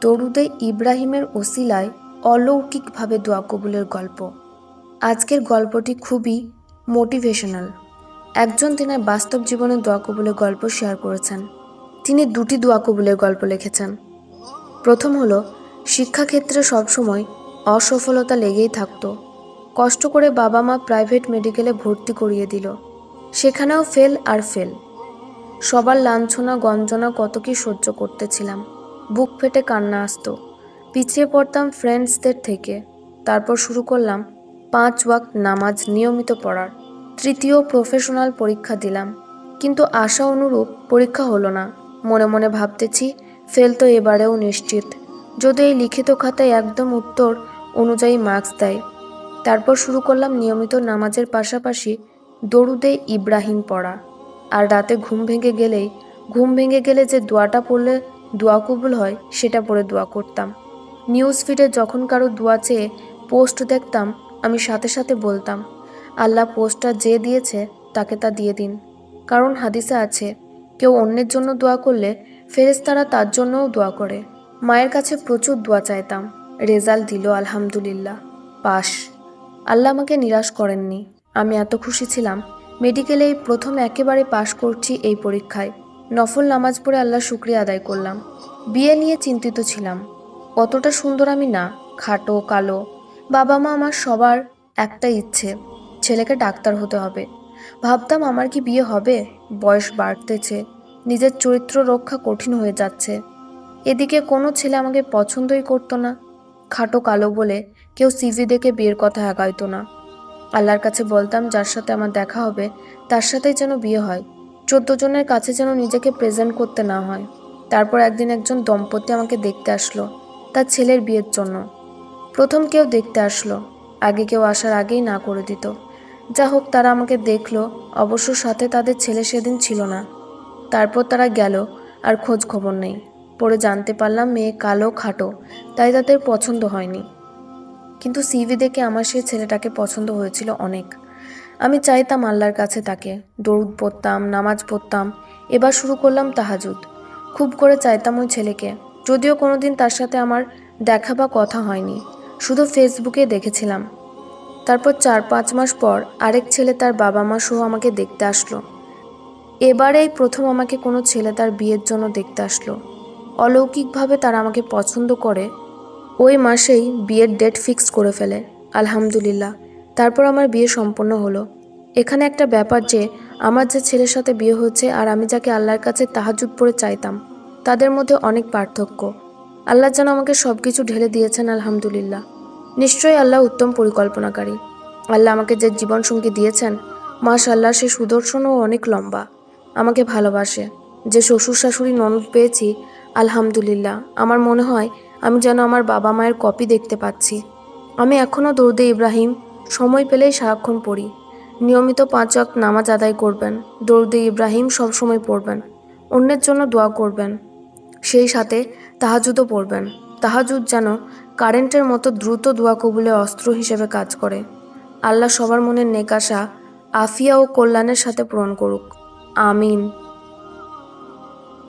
দরুদে ইব্রাহিমের ওসিলায় অলৌকিকভাবে দোয়া কবুলের গল্প। আজকের গল্পটি খুবই মোটিভেশনাল। একজন তিনার বাস্তব জীবনের দোয়া কবুলের গল্প শেয়ার করেছেন। তিনি দুটি দোয়া কবুলের গল্প লিখেছেন। প্রথম হলো, শিক্ষাক্ষেত্রে সবসময় অসফলতা লেগেই থাকতো। কষ্ট করে বাবা মা প্রাইভেট মেডিকেলে ভর্তি করিয়ে দিল। সেখানেও ফেল আর ফেল। সবার লাঞ্ছনা, গঞ্জনা কত কি সহ্য করতেছিলাম। বুক ফেটে কান্না আসতো। পিছিয়ে পড়তাম ফ্রেন্ডসদের থেকে। তারপর শুরু করলাম পাঁচ ওয়াক্ত নামাজ নিয়মিত পড়ার। তৃতীয় প্রফেশনাল পরীক্ষা দিলাম। কিন্তু আশা অনুরূপ পরীক্ষা হলো না। মনে মনে ভাবতেছি ফেল তো এবারেও নিশ্চিত। যদি এই লিখিত খাতায় একদম উত্তর অনুযায়ী মার্কস দেয়। তারপর শুরু করলাম নিয়মিত নামাজের পাশাপাশি দরুদে ইব্রাহিম পড়া। আর রাতে ঘুম ভেঙে গেলেই, ঘুম ভেঙে গেলে যে দোয়াটা পড়লে দোয়া কবুল হয়, সেটা পড়ে দোয়া করতাম। নিউজ ফিডে যখন কারও দোয়া চেয়ে পোস্ট দেখতাম, আমি সাথে সাথে বলতাম, আল্লাহ পোস্টটা যে দিয়েছে, তাকে তা দিয়ে দিন। কারণ হাদিসে আছে, কেউ অন্যের জন্য দোয়া করলে ফেরেশতারা তার জন্যও দোয়া করে। মায়ের কাছে প্রচুর দোয়া চাইতাম, রেজাল্ট দিল, আলহামদুলিল্লাহ পাশ আল্লাহ আমাকে নিরাশ করেননি। আমি এত খুশি ছিলাম, মেডিকেলে এই প্রথম একেবারে পাশ করছি এই পরীক্ষায়। নফল নামাজ পড়ে আল্লাহ শুক্রিয়া আদায় করলাম। বিয়ে নিয়ে চিন্তিত ছিলাম। অতটা সুন্দর আমি না, খাটো, কালো। বাবা মা আমার সবার একটা ইচ্ছে, ছেলেকে ডাক্তার হতে হবে। ভাবতাম আমার কি বিয়ে হবে? বয়স বাড়তেছে, নিজের চরিত্র রক্ষা কঠিন হয়ে যাচ্ছে। এদিকে কোনো ছেলে আমাকে পছন্দই করতো না। খাটো, কালো বলে কেউ সিভি দেখে বিয়ের কথা আগাইতো না। আল্লাহর কাছে বলতাম, যার সাথে আমার দেখা হবে, তার সাথেই যেন বিয়ে হয়। চোদ্দ জনের কাছে যেন নিজেকে প্রেজেন্ট করতে না হয়। তারপর একদিন একজন দম্পতি আমাকে দেখতে আসলো, তার ছেলের বিয়ের জন্য। প্রথম কেউ দেখতে আসলো, আগে কেউ আসার আগেই না করে দিত। যা হোক, তারা আমাকে দেখল, অবশ্য সাথে তাদের ছেলে সেদিন ছিল না। তারপর তারা গেল, আর খোঁজ খবর নেই। পরে জানতে পারলাম মেয়ে কালো, খাটো, তাই তাদের পছন্দ হয়নি। কিন্তু সিভি দেখে আমার সেই ছেলেটাকে পছন্দ হয়েছিল অনেক। আমি চাইতাম আল্লাহর কাছে তাকে। দরুদ পড়তাম, নামাজ পড়তাম, এবার শুরু করলাম তাহাজুদ। খুব করে চাইতাম ওই ছেলেকে। যদিও কোনোদিন তার সাথে আমার দেখা বা কথা হয়নি। শুধু ফেসবুকে দেখেছিলাম। তারপর চার পাঁচ মাস পর আরেক ছেলে তার বাবা মা সহ আমাকে দেখতে আসলো। এবারেই প্রথম আমাকে কোনো ছেলে তার বিয়ের জন্য দেখতে আসলো। অলৌকিকভাবে তারা আমাকে পছন্দ করে, ওই মাসেই বিয়ের ডেট ফিক্সড করে ফেলে। আলহামদুলিল্লাহ। তারপর আমার বিয়ে সম্পন্ন হলো। এখানে একটা ব্যাপার যে, আমার যে ছেলের সাথে বিয়ে হচ্ছে আর আমি যাকে আল্লাহর কাছে তাহাজুদ পড়ে চাইতাম, তাদের মধ্যে অনেক পার্থক্য। আল্লাহ যেন আমাকে সব কিছু ঢেলে দিয়েছেন, আলহামদুলিল্লাহ। নিশ্চয়ই আল্লাহ উত্তম পরিকল্পনাকারী। আল্লাহ আমাকে যে জীবনসঙ্গী দিয়েছেন মাশাল্লাহ সে সুদর্শনও অনেক লম্বা। আমাকে ভালোবাসে। যে শ্বশুর শাশুড়ি ননদ পেয়েছি, আলহামদুলিল্লাহ। আমার মনে হয় আমি যেন আমার বাবা মায়ের কপি দেখতে পাচ্ছি। আমি এখনও দৌড়দে ইব্রাহিম সময় পেলেই সারাক্ষণ পড়ি। নিয়মিত পাঁচ ওয়াক্ত নামাজ আদায় করবেন। দৌড়দে ইব্রাহিম সবসময় পড়বেন। অন্যের জন্য দোয়া করবেন। সেই সাথে তাহাজুদও পড়বেন। তাহাজুদ যেন কারেন্টের মতো দ্রুত দোয়া কবুলে অস্ত্র হিসেবে কাজ করে। আল্লাহ সবার মনের নেকাশা আফিয়া ও কল্যাণের সাথে পূরণ করুক। আমিন।